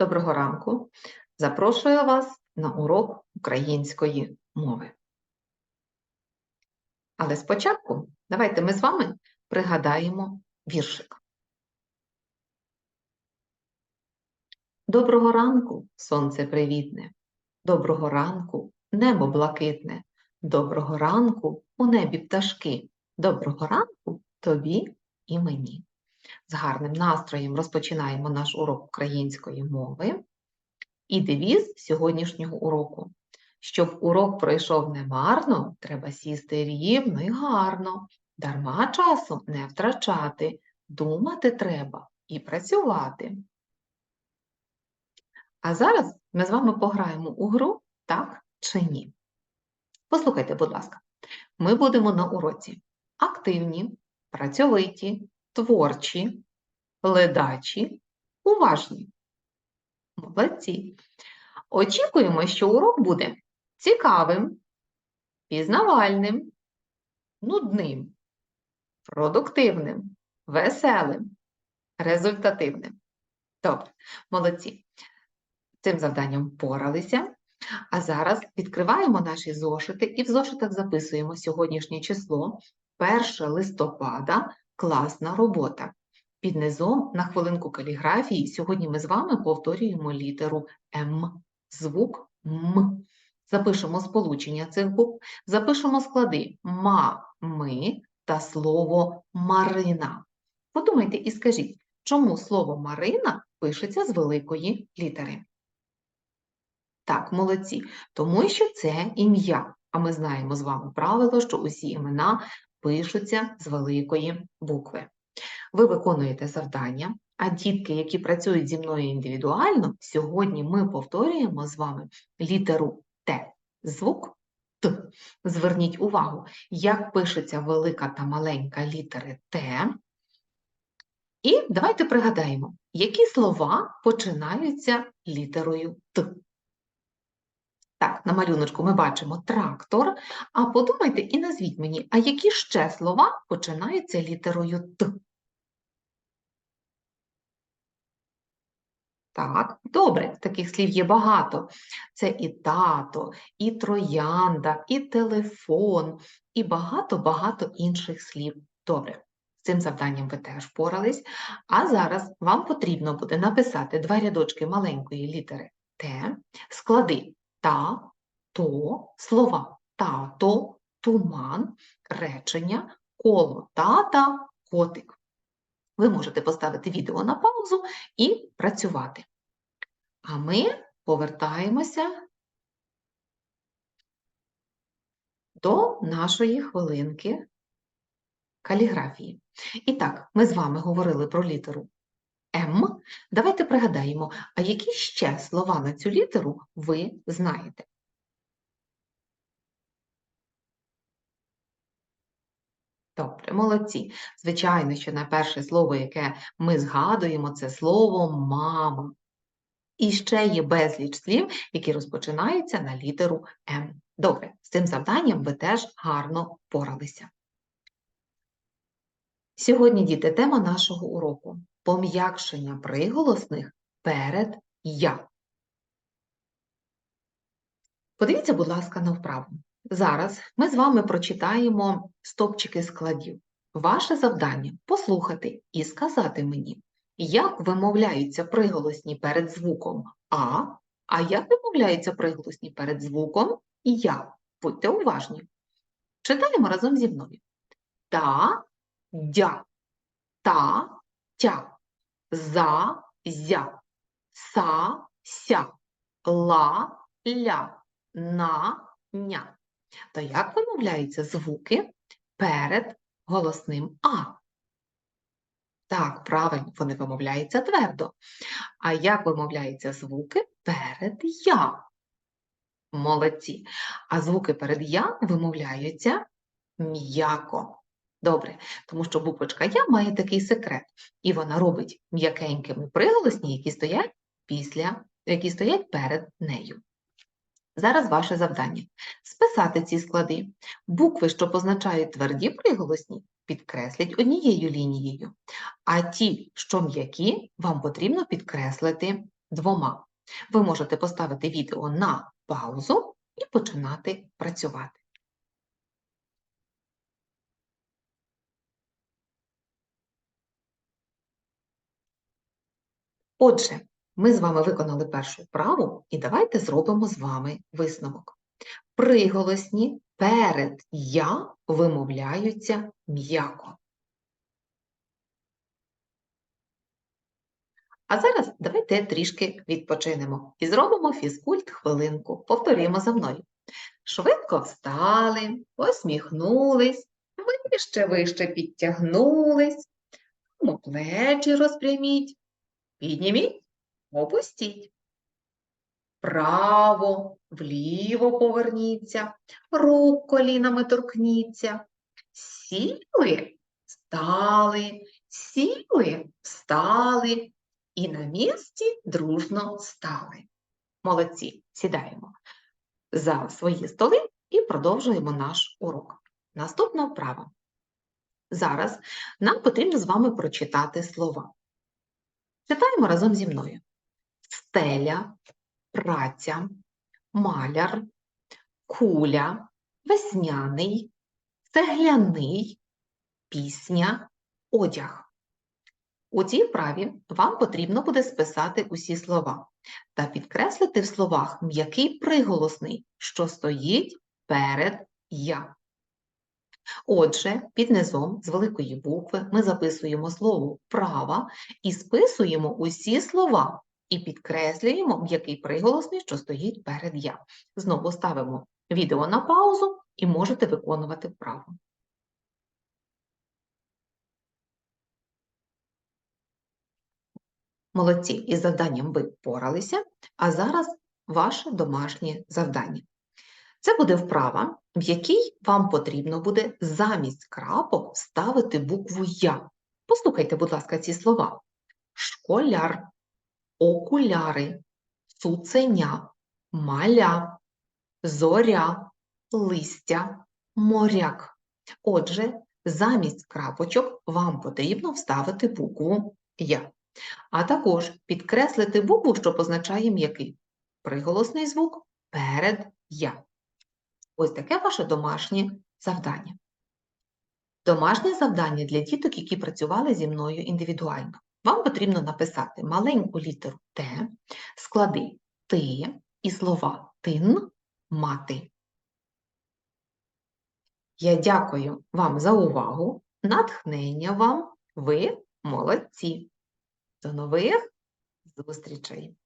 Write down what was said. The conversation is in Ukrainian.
Доброго ранку. Запрошую вас на урок української мови. Але спочатку давайте ми з вами пригадаємо віршик. Доброго ранку, сонце привітне. Доброго ранку, небо блакитне. Доброго ранку у небі пташки. Доброго ранку тобі і мені. З гарним настроєм розпочинаємо наш урок української мови. І девіз сьогоднішнього уроку. Щоб урок пройшов не марно, треба сісти рівно і гарно, дарма часу не втрачати, думати треба і працювати. А зараз ми з вами пограємо у гру так чи ні. Послухайте, будь ласка, ми будемо на уроці активні, працьовиті, творчі, ледачі, уважні. Молодці. Очікуємо, що урок буде цікавим, пізнавальним, нудним, продуктивним, веселим, результативним. Добре, молодці. Цим завданням впоралися. А зараз відкриваємо наші зошити і в зошитах записуємо сьогоднішнє число 1 листопада класна робота. Під низом на хвилинку каліграфії сьогодні ми з вами повторюємо літеру М, звук М. Запишемо сполучення цих букв, запишемо склади ма, ми та слово Марина. Подумайте і скажіть, чому слово Марина пишеться з великої літери? Так, молодці, тому що це ім'я. А ми знаємо з вами правило, що усі імена пишуться з великої букви. Ви виконуєте завдання, а дітки, які працюють зі мною індивідуально, сьогодні ми повторюємо з вами літеру Т. Звук Т. Зверніть увагу, як пишеться велика та маленька літери Т. І давайте пригадаємо, які слова починаються літерою Т. Так, на малюночку ми бачимо трактор, а подумайте і назвіть мені, а які ще слова починаються літерою Т? Так, добре, таких слів є багато. Це і тато, і троянда, і телефон, і багато-багато інших слів. Добре, з цим завданням ви теж впорались. А зараз вам потрібно буде написати два рядочки маленької літери Т, склади та, то, слова тато, туман, речення, коло тата, котик. Ви можете поставити відео на паузу і працювати. А ми повертаємося до нашої хвилинки каліграфії. І так, ми з вами говорили про літеру М. Давайте пригадаємо, а які ще слова на цю літеру ви знаєте? Добре, молодці. Звичайно, що на перше слово, яке ми згадуємо, це слово мама. І ще є безліч слів, які розпочинаються на літеру М. Добре, з цим завданням ви теж гарно впоралися. Сьогодні, діти, тема нашого уроку пом'якшення приголосних перед я. Подивіться, будь ласка, на вправу. Зараз ми з вами прочитаємо стопчики складів. Ваше завдання послухати і сказати мені, як вимовляються приголосні перед звуком А, а як вимовляються приголосні перед звуком Я. Будьте уважні. Читаємо разом зі мною. Та, дя, та, тя, за, зя, са, ся, ла, ля, на, ня. То як вимовляються звуки перед голосним А? Так, правильно, вони вимовляються твердо. А як вимовляються звуки перед Я? Молодці. А звуки перед Я вимовляються м'яко. Добре, тому що буквочка Я має такий секрет, і вона робить м'якенькими приголосні, які стоять після, які стоять перед нею. Зараз ваше завдання списати ці склади. Букви, що позначають тверді приголосні, підкресліть однією лінією, а ті, що м'які, вам потрібно підкреслити двома. Ви можете поставити відео на паузу і починати працювати. Отже, ми з вами виконали першу вправу, і давайте зробимо з вами висновок. Приголосні перед я вимовляються м'яко. А зараз давайте трішки відпочинемо і зробимо фізкульт хвилинку. Повторюємо за мною. Швидко встали, посміхнулись, вище вище підтягнулись, плечі розпряміть, підніміть, опустіть. Вправо, вліво поверніться, рук колінами торкніться. Сіли, встали, сіли, встали і на місці дружно стали. Молодці, сідаємо за свої столи і продовжуємо наш урок. Наступна вправа. Зараз нам потрібно з вами прочитати слова. Читаємо разом зі мною. Стеля, праця, маляр, куля, весняний, цегляний, пісня, одяг. У цій вправі вам потрібно буде списати усі слова та підкреслити в словах м'який приголосний, що стоїть перед я. Отже, під низом з великої букви ми записуємо слово права і списуємо усі слова і підкреслюємо м'який приголосний, що стоїть перед я. Знову ставимо відео на паузу і можете виконувати вправу. Молодці, із завданням ви впоралися, а зараз ваше домашнє завдання. Це буде вправа, в якій вам потрібно буде замість крапок ставити букву Я. Послухайте, будь ласка, ці слова: школяр, окуляри, цуценя, маля, зоря, листя, моряк. Отже, замість крапочок вам потрібно вставити букву Я. А також підкреслити букву, що позначає м'який приголосний звук перед я. Ось таке ваше домашнє завдання. Домашнє завдання для діток, які працювали зі мною індивідуально. Вам потрібно написати маленьку літеру Т, склади ти і слова тин, мати. Я дякую вам за увагу, натхнення вам, ви молодці! До нових зустрічей!